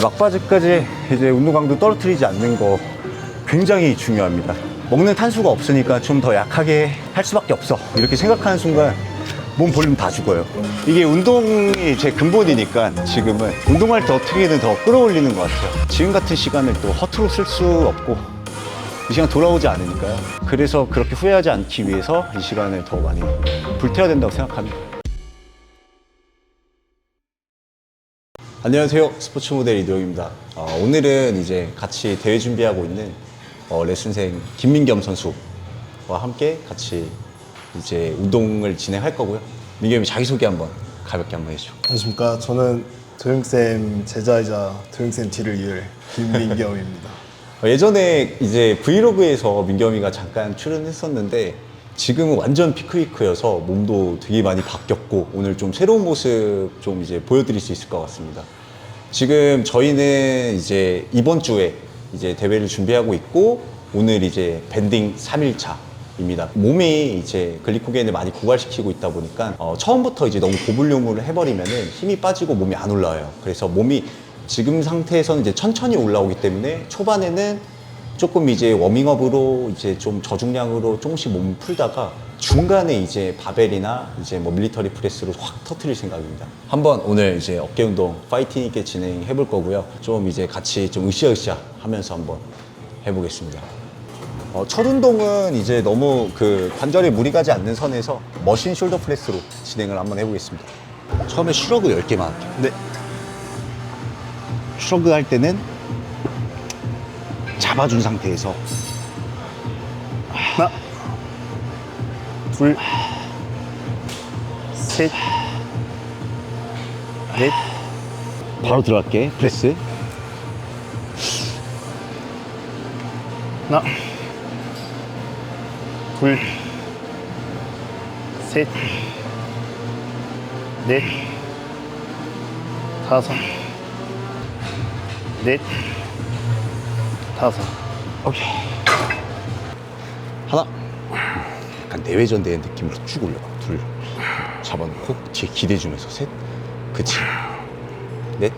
막바지까지 이제 운동 강도 떨어뜨리지 않는 거 굉장히 중요합니다. 먹는 탄수가 없으니까 좀 더 약하게 할 수밖에 없어. 이렇게 생각하는 순간 몸 볼륨 다 죽어요. 이게 운동이 제 근본이니까 지금은 운동할 때 어떻게든 더 끌어올리는 것 같아요. 지금 같은 시간을 또 허투루 쓸 수 없고 이 시간 돌아오지 않으니까요. 그래서 그렇게 후회하지 않기 위해서 이 시간을 더 많이 불태워야 된다고 생각합니다. 안녕하세요. 스포츠 모델 이도영입니다. 어, 오늘은 이제 같이 대회 준비하고 있는 어, 레슨생 김민겸 선수와 함께 같이 이제 운동을 진행할 거고요. 민겸이 자기소개 한번 가볍게 한번 해줘. 안녕하십니까. 저는 도영쌤 제자이자 도영쌤 뒤를 이을 김민겸입니다. 어, 예전에 이제 브이로그에서 민겸이가 잠깐 출연했었는데 지금은 완전 피크위크여서 몸도 되게 많이 바뀌었고 오늘 좀 새로운 모습 좀 이제 보여드릴 수 있을 것 같습니다. 지금 저희는 이제 이번 주에 이제 대회를 준비하고 있고 오늘 이제 밴딩 3일차 입니다. 몸이 이제 글리코겐을 많이 고갈시키고 있다 보니까 어, 처음부터 이제 너무 고불륨을 해버리면은 힘이 빠지고 몸이 안 올라와요. 그래서 몸이 지금 상태에서는 이제 천천히 올라오기 때문에 초반에는 조금 이제 워밍업으로 이제 좀 저중량으로 조금씩 몸을 풀다가 중간에 이제 바벨이나 이제 뭐 밀리터리 프레스로 확 터트릴 생각입니다. 한번 오늘 이제 어깨 운동 파이팅 있게 진행해 볼 거고요. 좀 이제 같이 좀 으쌰으쌰 하면서 한번 해보겠습니다. 어, 첫 운동은 이제 너무 그 관절에 무리 가지 않는 선에서 머신 숄더 프레스로 진행을 한번 해보겠습니다. 처음에 슈러그 10개만 할게요. 네. 슈러그 할 때는 잡아준 상태에서. 하나, 둘, 셋, 넷, 바로 들어갈게 프레스. 하나, 둘, 셋, 넷, 다섯, 넷, 다섯. 오케이. 하나. 약간 내외전대의 느낌으로 쭉 올려가 둘. 잡아놓고 뒤에 기대주면서 셋. 그치. 넷.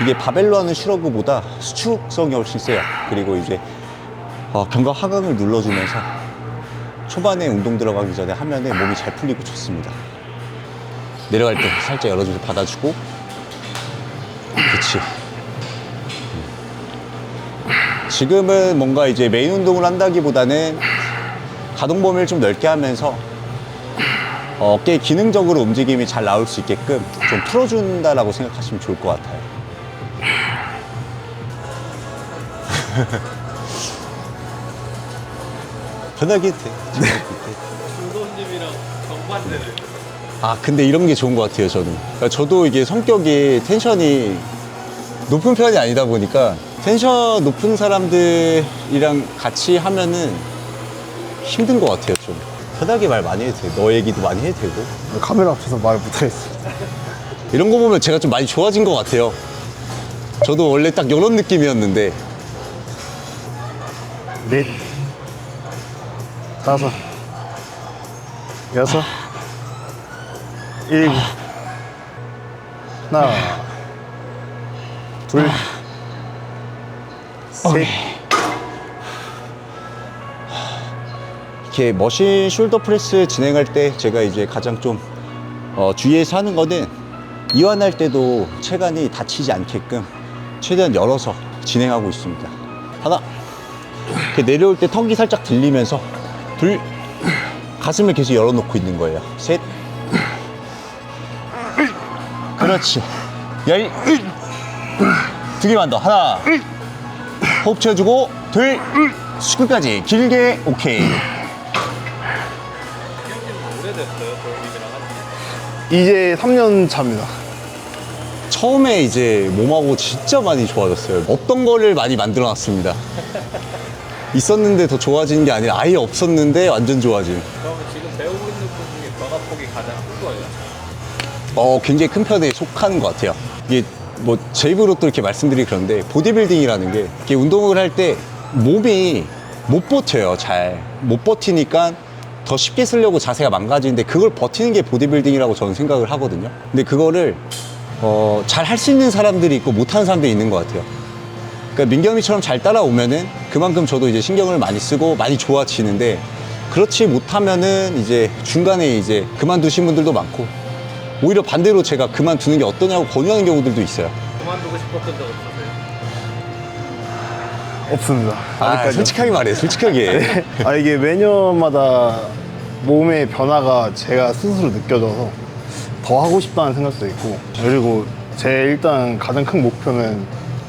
이게 바벨로 하는 슈러그보다 수축성이 훨씬 세요. 그리고 이제 어, 견갑 하강을 눌러주면서 초반에 운동 들어가기 전에 하면은 몸이 잘 풀리고 좋습니다. 내려갈 때 살짝 열어주면서 받아주고 지금은 뭔가 이제 메인 운동을 한다기보다는 가동 범위를 좀 넓게 하면서 어, 어깨 기능적으로 움직임이 잘 나올 수 있게끔 좀 풀어준다라고 생각하시면 좋을 것 같아요. 해도 돼. 아, 근데 이런 게 좋은 것 같아요, 저는. 그러니까 저도 이게 성격이 텐션이 높은 편이 아니다 보니까 텐션 높은 사람들이랑 같이 하면은 힘든 것 같아요, 좀. 편하게 말 많이 해도 돼. 너 얘기도 많이 해도 되고. 카메라 앞에서 말 못하겠어. 이런 거 보면 제가 좀 많이 좋아진 것 같아요. 저도 원래 딱 이런 느낌이었는데. 넷, 다섯, 여섯, 일곱, 하나, 둘, 셋, 이렇게 머신 숄더 프레스 진행할 때 제가 이제 가장 좀 어, 주의해서 하는 거는 이완할 때도 체간이 다치지 않게끔 최대한 열어서 진행하고 있습니다. 하나. 이렇게 내려올 때 턱이 살짝 들리면서 둘. 가슴을 계속 열어놓고 있는 거예요. 셋. 그렇지. 열. 두 개만 더. 하나. 호흡 채워주고 둘. 수끝까지 길게 오케이. 이제 3년 차입니다. 처음에 이제 몸하고 진짜 많이 좋아졌어요. 없던 거를 많이 만들어 놨습니다. 있었는데 더 좋아지는 게 아니라 아예 없었는데 완전 좋아짐. 그러면 지금 배우고 있는 분 중에 변화폭이 가장 큰 거예요. 어, 굉장히 큰 편에 속하는 것 같아요. 이게 뭐 제 입으로 또 이렇게 말씀드리기 그런데 보디빌딩이라는 게 이렇게 운동을 할 때 몸이 못 버텨요. 잘. 못 버티니까 더 쉽게 쓰려고 자세가 망가지는데 그걸 버티는 게 보디빌딩이라고 저는 생각을 하거든요. 근데 그거를 어, 잘 할 수 있는 사람들이 있고 못하는 사람들이 있는 것 같아요. 그러니까 민겸이처럼 잘 따라오면은 그만큼 저도 이제 신경을 많이 쓰고 많이 좋아지는데 그렇지 못하면은 이제 중간에 이제 그만두신 분들도 많고 오히려 반대로 제가 그만두는 게 어떠냐고 권유하는 경우들도 있어요. 그만두고 싶었던 적 없으세요? 없습니다. 아. 솔직하게 말해, 솔직하게. 아 이게 매년마다 몸의 변화가 제가 스스로 느껴져서 더 하고 싶다는 생각도 있고 그리고 제 일단 가장 큰 목표는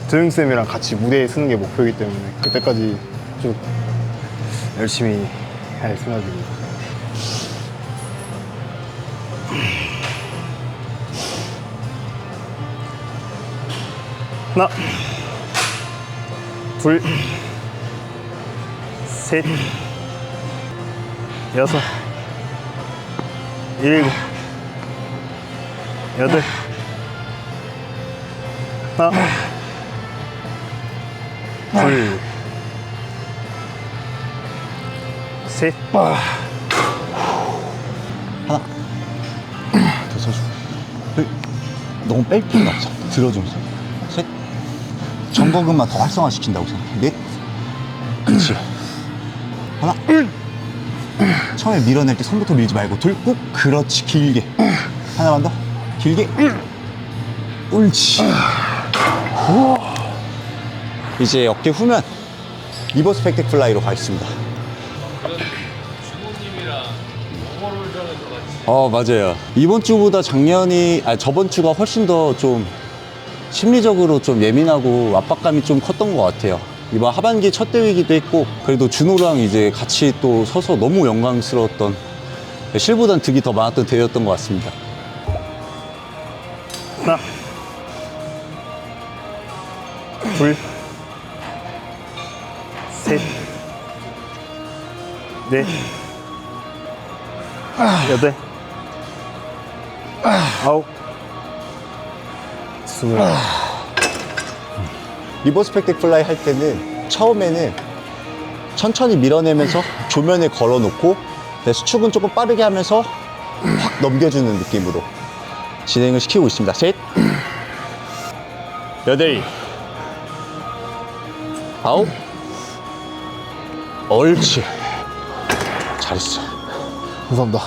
드영 쌤이랑 같이 무대에 서는 게 목표이기 때문에 그때까지 쭉 열심히 할 생각입니다. 하나, 둘, 셋, 여섯, 일곱, 여덟, 하나, 둘, 셋, 더 서주. 그, 너무 뺄 필요는 없어. 들어주면서. 셋. 전거근만 더 활성화시킨다고 생각해. 넷. 그렇지. 하나. 처음에 밀어낼 때 손부터 밀지 말고 둘 꾹. 그렇지. 길게. 하나만 더. 길게. 옳지. 이제 어깨 후면 리버스 팩텍 플라이로 가겠습니다. 어 맞아요 이번 주보다 작년이 아 저번 주가 훨씬 더좀 심리적으로 좀 예민하고 압박감이 좀 컸던 것 같아요. 이번 하반기 첫 대회이기도 했고 그래도 준호랑 이제 같이 또 서서 너무 영광스러웠던 실보단 득이 더 많았던 대회였던 것 같습니다. 하나, 둘, 셋, 넷, 여덟, 아홉, 스물. 리버스 팩텍 플라이 할 때는 처음에는 천천히 밀어내면서 조면에 걸어놓고 네, 수축은 조금 빠르게 하면서 확 넘겨주는 느낌으로 진행을 시키고 있습니다. 셋, 여덟, 아홉, 옳지. 잘했어. 감사합니다.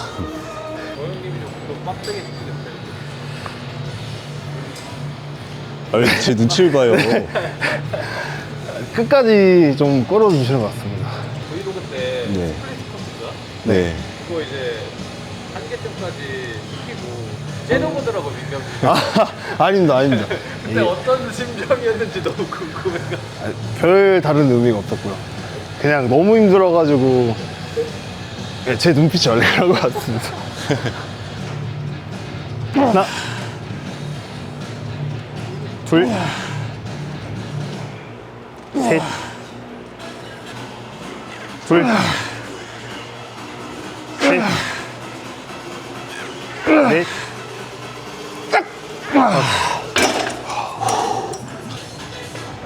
좀더 빡세게 지키셨어요. 아, 제 눈치를 봐요. 끝까지 좀 끌어주시는 것 같습니다. 브이로그 때 네. 스플릿 네. 그거 이제 한계점까지 시키고 째려보더라고 민경이. 아, 아닙니다, 아닙니다. 근데 이게 어떤 심정이었는지 너무 궁금해가. 별 다른 의미가 없었고요. 그냥 너무 힘들어가지고 예, 제 눈빛이 그런 것 같습니다. 하나, 둘, 셋, 둘, 셋, 넷,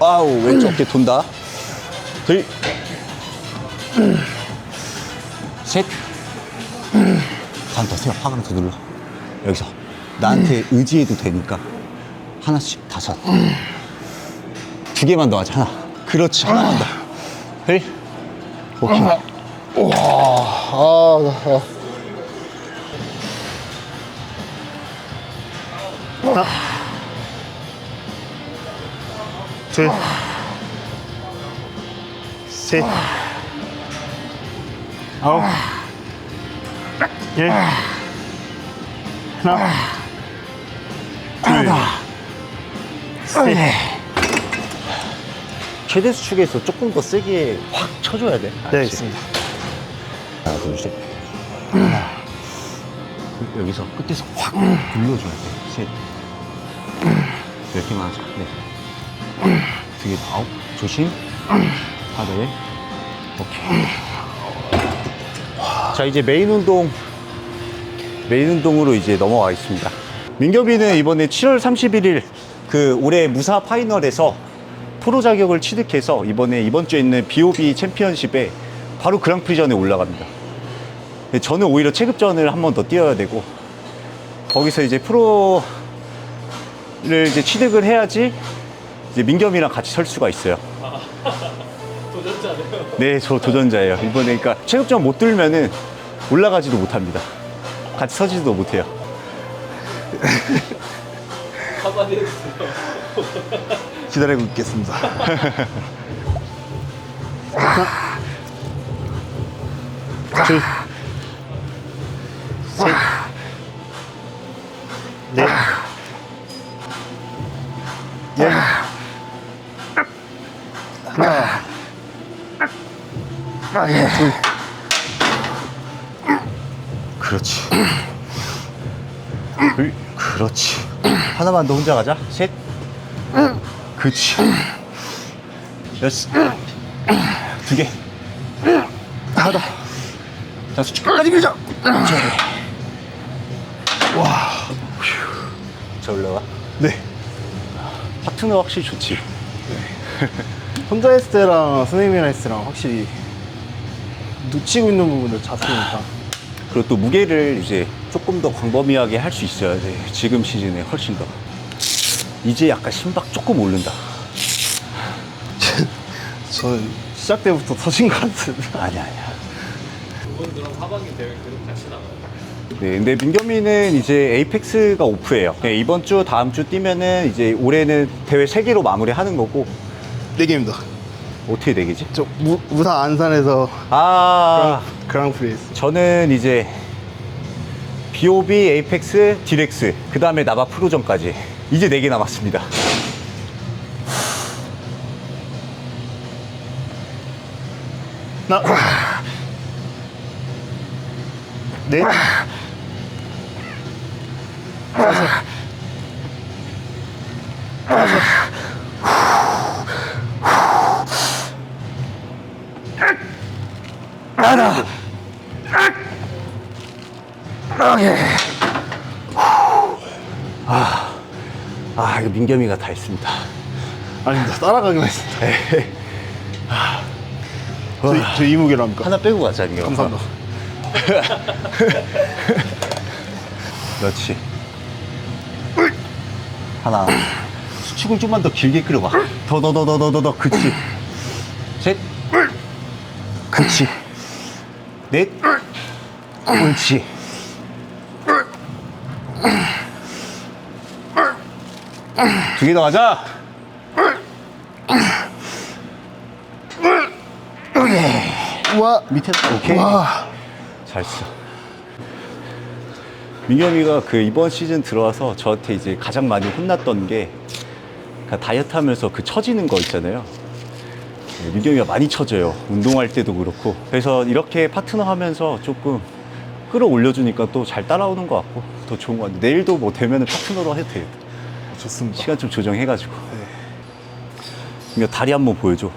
아우, 왼쪽 어깨 돈다. 둘, 셋. 더 세워. 화강 더 눌러. 여기서. 나한테 의지해도 되니까. 하나씩 다섯. 두 개만 더 하자. 하나. 그렇지. 하나만 더. 둘. 오케이. 아, 아. 하나, 둘, 셋, 아홉, 열, 하나, 둘, 셋. 최대 수축에서 조금 더 세게 확 쳐줘야 돼. 네, 알았지? 있습니다. 하나, 둘, 셋. 그, 여기서 끝에서 확 눌러줘야 돼. 셋. 몇 개만 하자. 네. 두 개, 아홉. 조심. 하나, 네. 오케이. 자, 이제 메인 운동, 메인 운동으로 이제 넘어가 있습니다. 민규비는 이번에 7월 31일 그 올해 무사 파이널에서 프로 자격을 취득해서 이번에 이번 주에 있는 BOB 챔피언십에 바로 그랑프리전에 올라갑니다. 근데 저는 오히려 체급전을 한 번 더 뛰어야 되고 거기서 이제 프로 를 이제 취득을 해야지 이제 민겸이랑 같이 설 수가 있어요. 도전자네요. 네, 저 도전자예요. 이번에 그러니까 체육장 못 들면은 올라가지도 못합니다. 같이 서지도 못해요. 한마디 해주세요. 기다리고 있겠습니다. 둘, 셋, 넷, 열, 하나, 둘, 그렇지. 둘, 그렇지. 하나만 더 혼자 가자. 셋. 그렇지. 여섯. 두 개. 하나 더. 자, 수축 끝까지 밀자. 와. 휴. 자, 올라와. 네. 파트너 확실히 좋지. 혼자 했을 때랑 선생님이랑 했을 때랑 확실히 놓치고 있는 부분을 잡히니까 그리고 또 무게를 이제 조금 더 광범위하게 할 수 있어야 돼. 지금 시즌에 훨씬 더. 이제 약간 심박 조금 오른다. 저는 시작 때부터 터진 것 같은데 아니야, 아니야. 두분 그럼 하반기 대회 계속 같이 나가요. 네, 근데 민겸이는 이제 에이펙스가 오프예요. 네, 이번 주, 다음 주 뛰면은 이제 올해는 대회 3개로 마무리하는 거고 네 개입니다 어떻게 되겠지? 저 무, 무사 안산에서 아, 그랑프리 했어요 저는 이제 BOB, 에이펙스, 디렉스, 그 다음에 나바 프로전까지 이제 4개 남았습니다. 하나 넷 민겸이가 다 했습니다. 아닙니다 따라가기만 했습니다 저, 저 이무기로 합니까? 하나 빼고 가자, 민겸아. 감사합니다 그렇지. 하나. 수축을 좀만 더 길게 끌어봐. 더, 더, 더, 더, 더, 더, 더. 그치. 셋. 그치. 넷. 옳지. 두 개 더 가자. 우와 밑에, 오케이. 와 잘했어. 민겸이가 그 이번 시즌 들어와서 저한테 이제 가장 많이 혼났던 게그 다이어트 하면서 그 처지는 거 있잖아요. 네, 민겸이가 많이 처져요. 운동할 때도 그렇고. 그래서 이렇게 파트너 하면서 조금 끌어올려주니까 또 잘 따라오는 것 같고 더 좋은 것 같아요. 내일도 뭐 되면은 파트너로 해도 되겠다. 좋습니다 시간 좀 조정해가지고. 민겸 다리 한번 보여줘.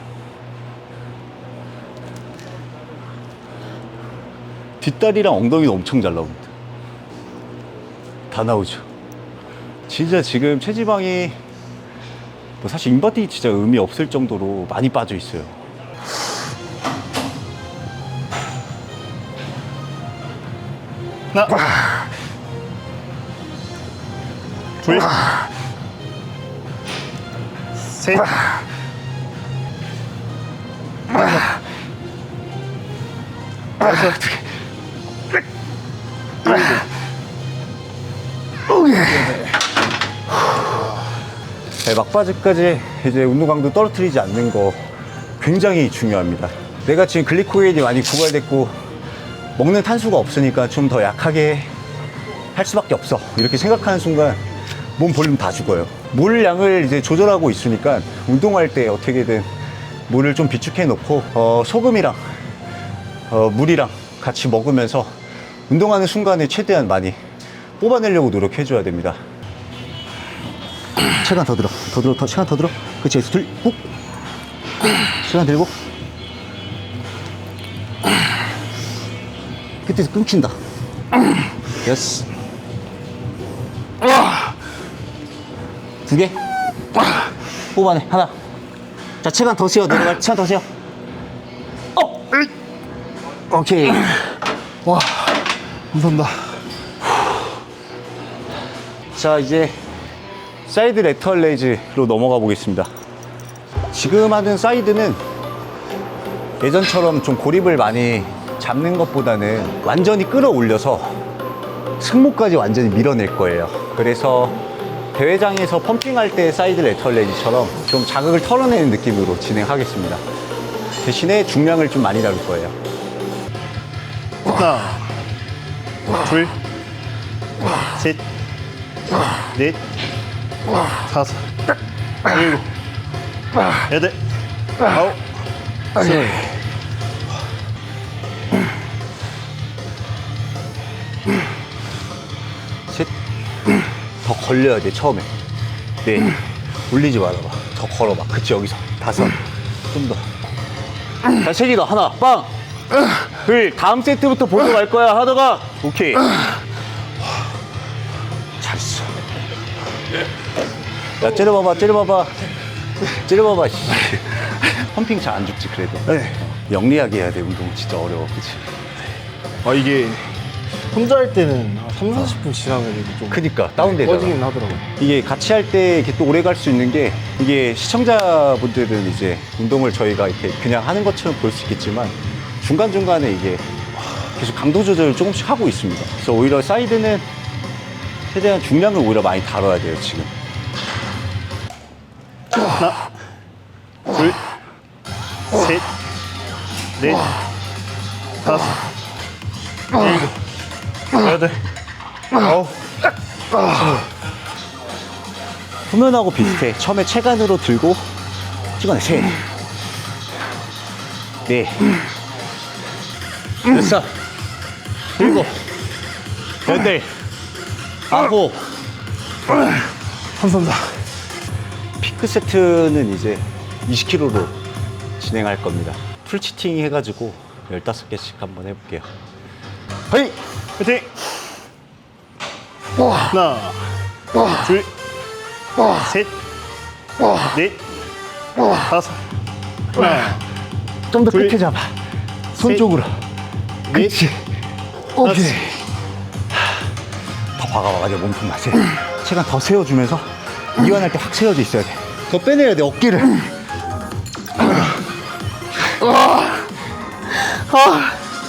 뒷다리랑 엉덩이도 엄청 잘 나옵니다. 다 나오죠. 진짜 지금 체지방이 뭐 사실 인바디 진짜 의미 없을 정도로 많이 빠져 있어요. 하나 둘 셋. 다섯. 네, 막바지까지 이제 운동 강도 떨어뜨리지 않는 거 굉장히 중요합니다. 내가 지금 글리코겐이 많이 고갈됐고 먹는 탄수가 없으니까 좀 더 약하게 할 수밖에 없어. 이렇게 생각하는 순간 몸 볼륨 다 죽어요. 물 양을 이제 조절하고 있으니까 운동할 때 어떻게든 물을 좀 비축해 놓고 어, 소금이랑 어, 물이랑 같이 먹으면서 운동하는 순간에 최대한 많이 뽑아내려고 노력해 줘야 됩니다. 시간 더 들어. 더 들어. 더 시간 더 들어. 그렇지. 둘, 훅. 시간 들고. 끝에서 끊긴다. 예스. 두 개. 뽑아내. 하나. 자, 체간 더 세워. 내려갈. 체간 더 세워. 업. 오케이. 와 감사합니다 자, 이제 사이드 레터럴 레이즈로 넘어가 보겠습니다. 지금 하는 사이드는 예전처럼 좀 고립을 많이 잡는 것보다는 완전히 끌어올려서 승모까지 완전히 밀어낼 거예요. 그래서 대회장에서 펌핑할 때 사이드 레터럴 레이즈처럼 좀 자극을 털어내는 느낌으로 진행하겠습니다. 대신에 중량을 좀 많이 다룰 거예요. 하나, 둘, 셋, 넷, 다섯, 일곱, 여덟, 아홉, 열. 걸려야 돼, 처음에. 네. 올리지 말아봐. 더 걸어봐. 그치, 여기서. 다섯. 좀 더. 자, 세기 더. 하나, 빵! 둘, 다음 세트부터 보러 갈 거야. 하다가. 오케이. 잘했어. 야, 찌르봐봐, 찌르봐봐. 찌르봐봐, 씨. 펌핑 잘 안 죽지, 그래도. 네. 영리하게 해야 돼, 운동. 진짜 어려워. 그치? 아 이게 혼자 할 때는 한 3, 40분 지나면 이게 좀 그니까, 다운되잖아. 꺼지긴 하더라고요. 이게 같이 할 때 이렇게 또 오래 갈 수 있는 게 이게 시청자분들은 이제 운동을 저희가 이렇게 그냥 하는 것처럼 볼 수 있겠지만 중간 중간에 이게 계속 강도 조절을 조금씩 하고 있습니다. 그래서 오히려 사이드는 최대한 중량을 오히려 많이 다뤄야 돼요, 지금. 하나, 둘, 셋, 넷, 다섯, 일곱, 여덟, 아홉, 후면하고 비슷해. 처음에 체간으로 들고 찍어내. 셋. 네. 여섯. 일곱. 여덟. 아홉. 감사합니다. 피크 세트는 이제 20kg로 진행할 겁니다. 풀치팅 해가지고 15개씩 한번 해볼게요. 헤이! 화이팅! 하나, 둘, 셋, 넷, 다섯, 하나, 좀 더 둘, 끝에 잡아. 손 셋, 쪽으로. 넷, 그렇지. 오케이. 다섯. 더 박아봐가지고 몸통 맛에. 체간 더 세워주면서 이완할 때 확 세워져 있어야 돼. 더 빼내야 돼, 어깨를.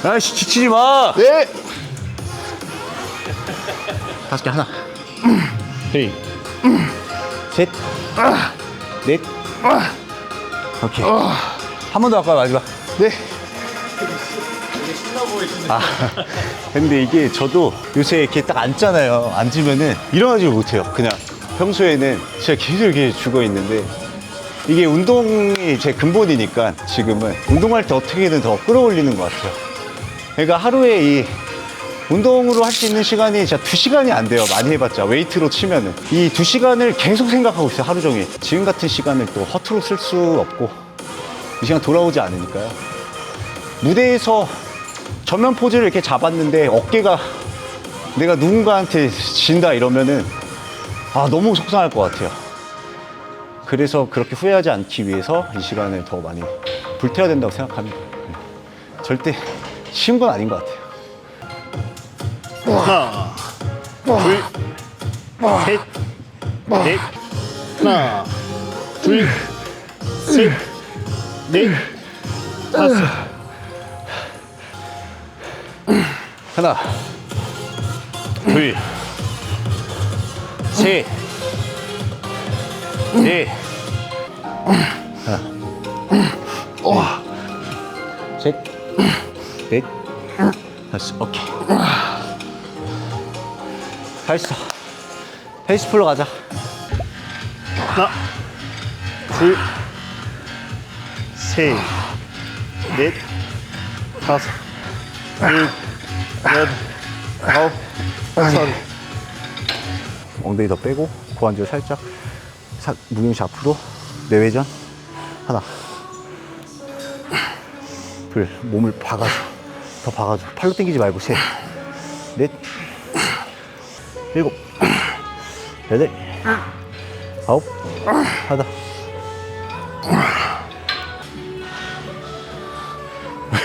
아이씨, 지치지 마! 네! 다섯 개 하나 둘 셋, 넷, 오케이. 한 번 더 할까요, 마지막? 네. 아, 근데 이게 저도 요새 이렇게 딱 앉잖아요. 앉으면은 일어나지를 못해요. 그냥 평소에는 진짜 계속 이렇게 죽어 있는데 이게 운동이 제 근본이니까 지금은 운동할 때 어떻게든 더 끌어올리는 것 같아요. 그러니까 하루에 이 운동으로 할 수 있는 시간이 진짜 두 시간이 안 돼요. 많이 해봤자 웨이트로 치면은 이 두 시간을 계속 생각하고 있어요. 하루 종일. 지금 같은 시간을 또 허투루 쓸 수 없고 이 시간 돌아오지 않으니까요. 무대에서 전면 포즈를 이렇게 잡았는데 어깨가 내가 누군가한테 진다 이러면은 아 너무 속상할 것 같아요. 그래서 그렇게 후회하지 않기 위해서 이 시간을 더 많이 불태워야 된다고 생각합니다. 네. 절대 쉬운 건 아닌 것 같아요. 하나, 둘, 셋, 넷, 하나, 둘, 셋, 넷, 다섯, 하나, 둘, 셋, 넷, 하나, 셋, 넷, 다섯, 오케이. 다 했어. 페이스 풀로 가자. 하나, 둘, 셋, 넷, 다섯, 일곱, 여덟, 아홉, 열. 엉덩이 더 빼고 고관절 살짝 사, 무게시 앞으로 내외전 하나 둘 몸을 박아줘 더 박아줘 팔로 당기지 말고 셋넷 일곱 여덟 아홉 하나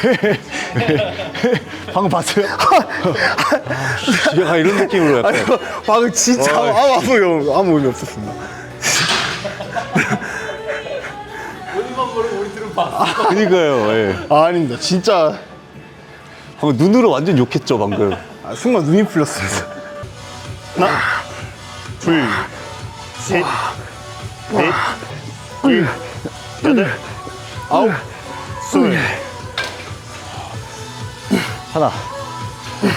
방금 봤어요? 약간 이런 느낌으로 약간. 아니, 방금 진짜 어. 아무, 아무, 의미- 아무 의미 없었습니다. 본인만 모르고 우리들은 봤어. 그니까요, 예. 아, 아닙니다. 진짜 방금 눈으로 완전 욕했죠, 방금. 아, 순간 눈이 풀렸습니다. 하나, 둘, 셋, 넷, 일, 여덟, 아홉, 스물. 하나,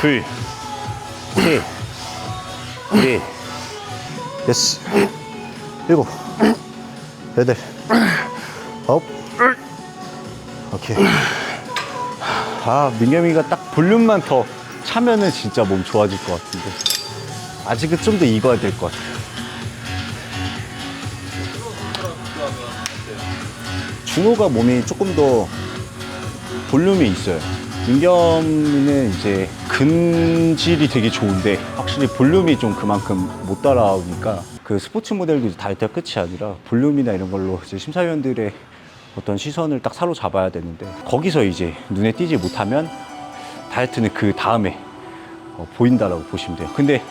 둘, 셋, 넷, 여섯, 일곱, 여덟, 아홉. 오케이. 아, 민겸이가 딱 볼륨만 더 차면은 진짜 몸 좋아질 것 같은데. 아직은 좀 더 익어야 될 것 같아요. 준호가 몸이 조금 더 볼륨이 있어요. 민겸이는 이제 근질이 되게 좋은데 확실히 볼륨이 좀 그만큼 못 따라오니까 그 스포츠 모델도 이제 다이어트가 끝이 아니라 볼륨이나 이런 걸로 이제 심사위원들의 어떤 시선을 딱 사로잡아야 되는데 거기서 이제 눈에 띄지 못하면 다이어트는 그 다음에 어, 보인다라고 보시면 돼요. 근데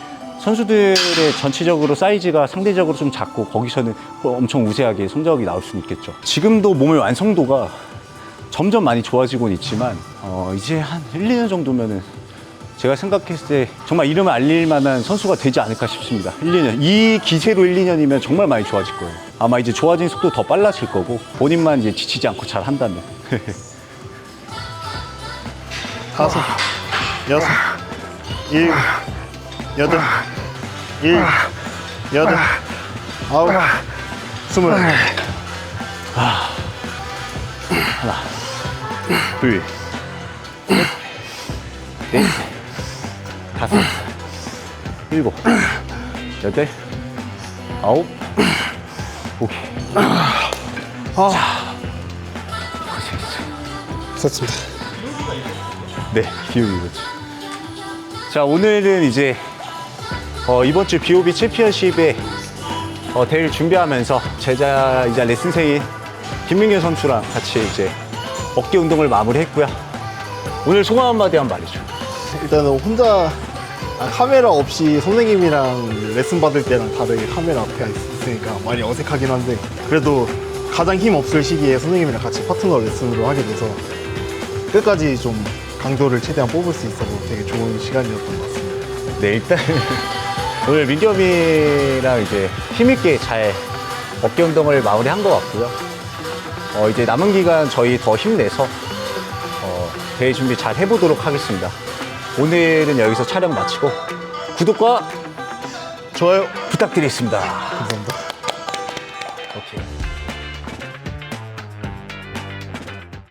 선수들의 전체적으로 사이즈가 상대적으로 좀 작고 거기서는 엄청 우세하게 성적이 나올 수는 있겠죠. 지금도 몸의 완성도가 점점 많이 좋아지고는 있지만 어, 이제 한 1, 2년 정도면은 제가 생각했을 때 정말 이름을 알릴 만한 선수가 되지 않을까 싶습니다. 1, 2년. 이 기세로 1, 2년이면 정말 많이 좋아질 거예요. 아마 이제 좋아진 속도 더 빨라질 거고 본인만 이제 지치지 않고 잘 한다면. 다섯, 여섯, 일곱, 여덟, 일, 여덟, 아홉, 스물. 둘, 셋, 넷, 다섯, 일곱, 여덟, 아홉, 오케이. 자, 고생했어요. 됐습니다. 네, 기억이겠죠. 자, 오늘은 이제 어, 이번 주 BOB 챔피언십에 어, 대회를 준비하면서 제자이자 레슨생인 김민규 선수랑 같이 이제 어깨 운동을 마무리했고요. 오늘 소감 한마디 한번 말해줘. 일단은 혼자 아, 카메라 없이 선생님이랑 레슨 받을 때랑 다르게 카메라 앞에 있으니까 많이 어색하긴 한데 그래도 가장 힘 없을 시기에 선생님이랑 같이 파트너 레슨으로 하게 돼서 끝까지 좀 강도를 최대한 뽑을 수 있어서 되게 좋은 시간이었던 것 같습니다. 네, 일단 오늘 민겸이랑 이제 힘있게 잘 어깨 운동을 마무리한 것 같고요. 어, 이제 남은 기간 저희 더 힘내서 어, 대회 준비 잘 해보도록 하겠습니다. 오늘은 여기서 촬영 마치고 구독과 좋아요. 부탁드리겠습니다. 감사합니다. 오케이.